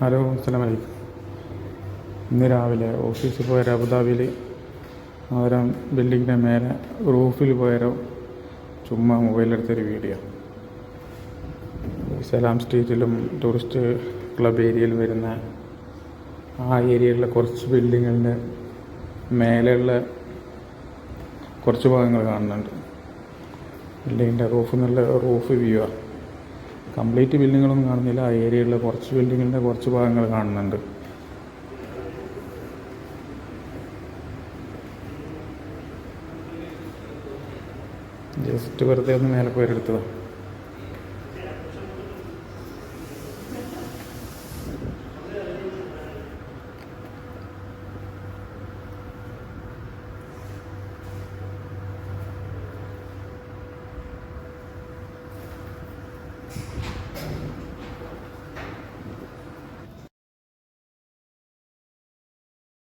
Hello അലൈക്കും ഇന്ന് രാവിലെ ഓഫീസിൽ പോയ അബുദാബിയിൽ അവരെ ബിൽഡിങ്ങിന്റെ മേലെ റൂഫിൽ പോയാലോ ചുമ്മാ മൊബൈലെടുത്തൊരു വീഡിയോ. സലാം സ്ട്രീറ്റിലും ടൂറിസ്റ്റ് ക്ലബ് ഏരിയയിൽ വരുന്ന ആ ഏരിയയിലെ കുറച്ച് ബിൽഡിങ്ങിന്റെ മേലെയുള്ള കുറച്ച് ഭാഗങ്ങൾ കാണുന്നുണ്ട്. ബിൽഡിങ്ങിന്റെ റൂഫ് നല്ല റൂഫ് വ്യൂ ആണ്. കംപ്ലീറ്റ് ബിൽഡിങ്ങുകളൊന്നും കാണുന്നില്ല. ആ ഏരിയയിലെ കുറച്ച് ബിൽഡിങ്ങിന്റെ കുറച്ച് ഭാഗങ്ങൾ കാണുന്നുണ്ട്. ജസ്റ്റ് വെറുതെ ഒന്ന് മേലെ പോയി എടുത്തതാണ്